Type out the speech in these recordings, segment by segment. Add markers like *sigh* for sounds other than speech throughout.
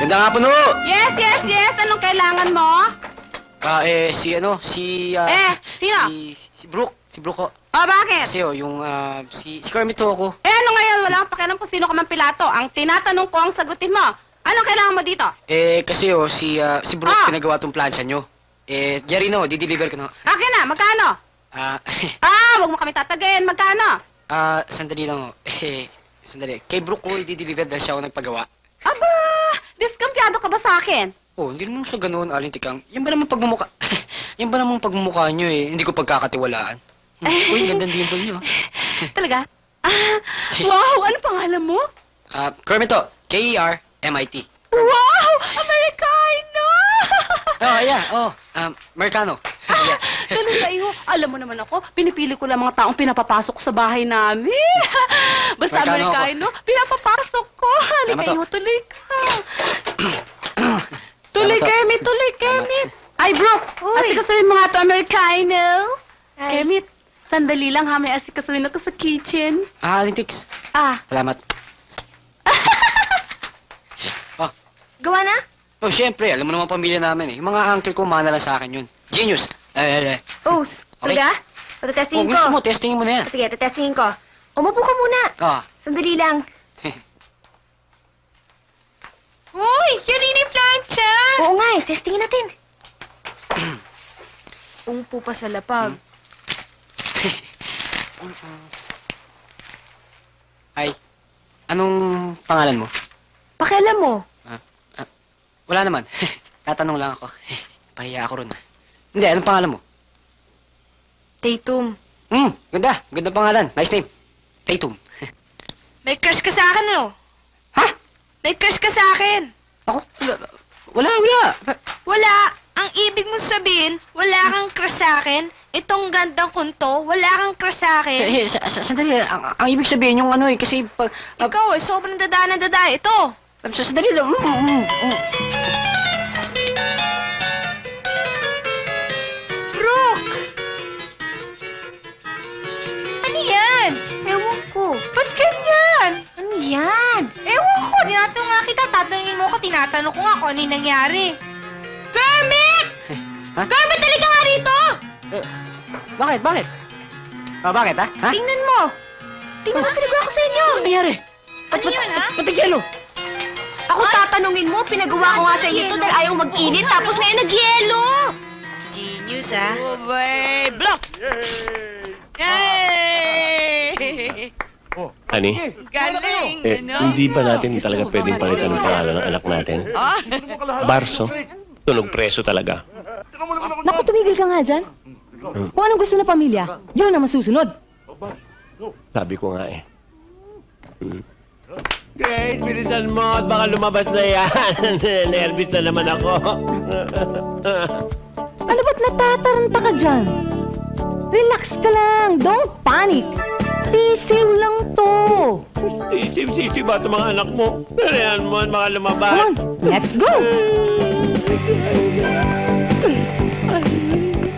Ganda nga po no! Yes, yes, yes. Anong kailangan mo? Ah, eh, si ano, si... ah, Eh, sino? Si, si Brooke. Si Brooke ko. O, bakit? Kasi oh, yung, ah, si, si Kermit ho ako. Eh, ano ngayon? Wala kang pakialam kung sino ka man pilato. Ang tinatanong ko ang sagutin mo. Anong kailangan mo dito? Eh, kasi oh, si, ah, si Brooke Ah. pinagawa tong plancha nyo. Eh, Jerry no, di-deliver ko no. Akin na, magkano? Ah, *laughs* Ah, wag mo kami tatagayin. Magkano? ah, sandali lang oh. *laughs* Eh, sandali. Kay Brooke ko i-deliver dahil siya ako nagpagawa. Aba, diskampiado ka ba sa akin? Oh, hindi naman siya ganoon, Aling Tikang. Yan ba naman pagmumukha... *laughs* yan ba naman pagmumukha nyo eh. Hindi ko pagkakatiwalaan. Hmm. *laughs* Uy, ganda din po nyo. Talaga? Ah, wow, ano pangalan mo? Ah, Kermit to. K-E-R-M-I-T. Wow, Americano! *laughs* Oh, yeah. Oh, um, Americano. yeah. *laughs* Ganun sa iyo. Alam mo naman ako, pinipili ko lang mga taong pinapapasok sa bahay namin. *laughs* Basta Amerikano ako. Amerikano, pinapapasok ko. Halika Tama to. iyo, tuloy ka. *coughs* tuloy, Tama to. Kermit, tuloy, Kermit. Ay, Brooke, asikasuhin mo nga to, Americano. Kermit, sandali lang ha, may asikasuhin ako sa kitchen. Ah, Aling Tix. Ah, Salamat. oh, gawa na? oh, syempre, alam mo naman pamilya namin eh. Yung mga uncle ko, mana lang sa akin yun. Genius. Eh, eh, eh. Oh, Okay. talaga? Oh, Patatestingin gusto ko. mo, testingin mo na yan. Sige, tatestingin ko. Umupo ka muna. Ah. Sandali lang. *laughs* Uy, yun rin yung plancha. Oo nga eh, testingin natin. *clears throat* Umupo pa sa lapag. *laughs* Ay, anong pangalan mo? Pakialam mo. Wala naman. *laughs* Tatanong lang ako. *laughs* Pahiya ako ron. ah. Hindi, anong pangalan mo? Tatum. Hmm, ganda. Ganda pangalan. Nice name. Tatum. *laughs* May crush ka sa akin, no? Ha? May crush ka sa akin. Ako? Wala. Wala, wala. Wala. Ang ibig mo sabihin, wala kang crush sa akin. Itong gandang kunto, wala kang crush sa akin. Eh, eh, sa, sa, sandali. Ang, ang ibig sabihin yung ano eh, kasi pag... ah, Ikaw eh, sobrang dada ng dada. Ito. sa, sandali lang. Mm, mm, mm. Tinatanong ko nga kung ano yung nangyari. Kermit! Ha? Kermit, talaga nga rito! Eh, bakit? Bakit? Ah, bakit, ha? Ha? Tingnan mo. Tingnan mo, pinagawa ko sa inyo. Ano nangyari? Ano yun, ha? Ba't nagyelo? Ako tatanungin mo, pinagawa ko nga sa inyo to dahil ayaw mag-init tapos ngayon nag-yelo. Genius, ha? Oh, boy. Block! Yay! Ani, Galing, eh, ano? hindi ba natin talaga pwedeng palitan ng pangalan ng anak natin? Ah, Barso, tunog preso talaga. Naku, tumigil ka nga dyan. Kung anong gusto ng pamilya, yun ang masusunod. Sabi ko nga eh. Hmm. Grace, bilisan mo at baka lumabas na yan. *laughs* Nervous na naman ako. Ano ba't natataranta ka dyan? Relax ka lang. Don't panic. Tisiw lang to. Isip-sisi ba ito mga anak mo? Kailangan mo at baka lumabas. Come on, let's go.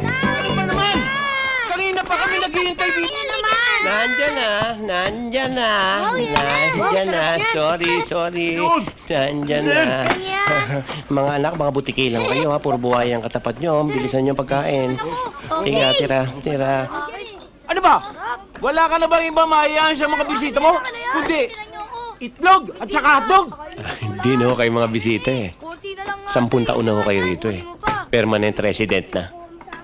Ano ba naman? Kanina pa kami naghihintay dito. Nandyan na, nandyan na, nandyan na. Sorry, sorry. Nandyan na. Mga anak, mga butiki lang kayo ha. Puro buhay ang katapat nyo. Bilisan nyo ang pagkain. Tira, tira, tira. Ano ba? Wala ka na bang ibang mahayaan sa mga bisita mo? Kundi, itlog at saka hotdog. Ah, Hindi na ho kayo mga bisita eh. Sampun taon na ho kayo rito eh. Permanent resident na.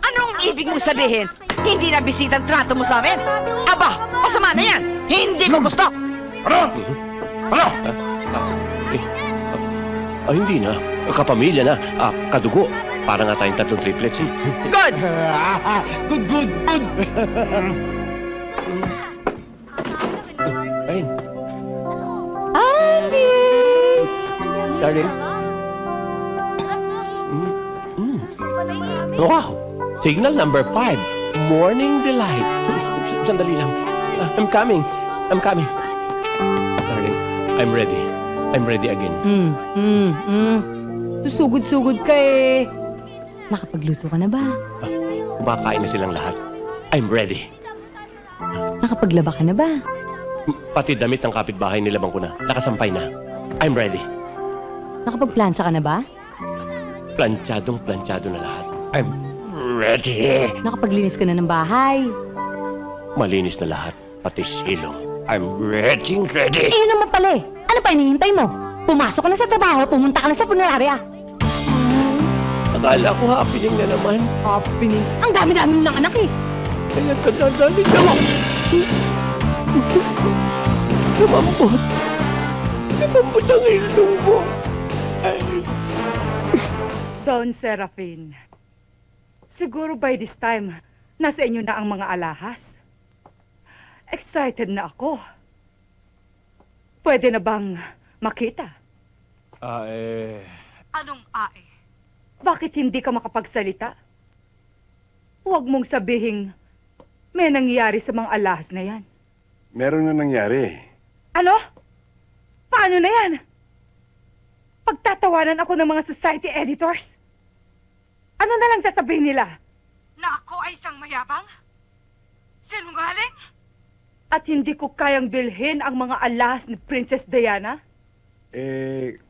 Anong ibig mo sabihin? Hindi na bisita ang trato mo sa amin? Aba, masama na yan! Hindi ko gusto! Ano? Ano? Eh, ah, ah, hindi na. Kapamilya na. Ah, kadugo. Para nga tayong tatlong triplets eh. Good! *laughs* good, good, good. *laughs* darling. Mm. Wow! Signal number five. Morning delight. Sandali lang. Ah, I'm coming. I'm coming. Darling, I'm ready. I'm ready again. Hmm, hmm, hmm. Susugod-sugod ka eh. Nakapagluto ka na ba? Kumakain na silang lahat. I'm ready. Nakapaglaba ka na ba? Pati damit ng kapitbahay nilabang ko na. Nakasampay na. I'm ready. Nakapagplansya ka na ba? Planchadong planchado na lahat. I'm ready. Nakapaglinis ka na ng bahay? Malinis na lahat, pati silong. I'm ready, ready. Eh, yun naman pala eh. Ano pa hinihintay mo? Pumasok ka na sa trabaho, pumunta ka na sa punerarya. Akala ko happening na naman. Happening. Ang dami-dami mo ng anak eh. Kaya kadadali ka mo. Lumambot. Lumambot ang ilong mo. Don Serafin, siguro by this time, nasa inyo na ang mga alahas. Excited na ako. Pwede na bang makita? Ah, eh... Anong ae? Bakit hindi ka makapagsalita? Huwag mong sabihing may nangyari sa mga alahas na yan. Meron na nangyari. Ano? Paano na yan? Pagtatawanan ako ng mga society editors? Ano na lang sasabihin nila? Na ako ay isang mayabang? Sinungaling? At hindi ko kayang bilhin ang mga alas ni Princess Diana? Eh,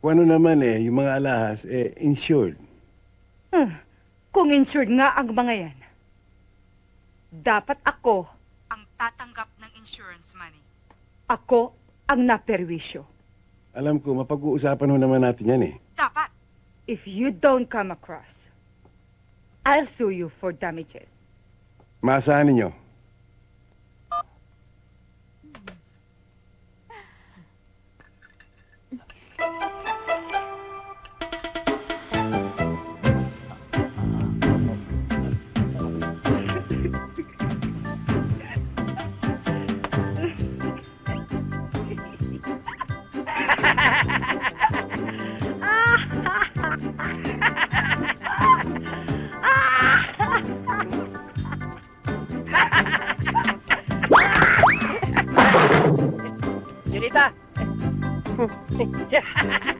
kung ano naman eh, yung mga alahas, eh, insured. Hmm. Kung insured nga ang mga yan, dapat ako ang tatanggap ng insurance money. Ako ang naperwisyo. Alam ko, mapag-uusapan ho naman natin yan eh. Dapat. If you don't come across, I'll sue you for damages. Maasahan ninyo. *laughs* yeah.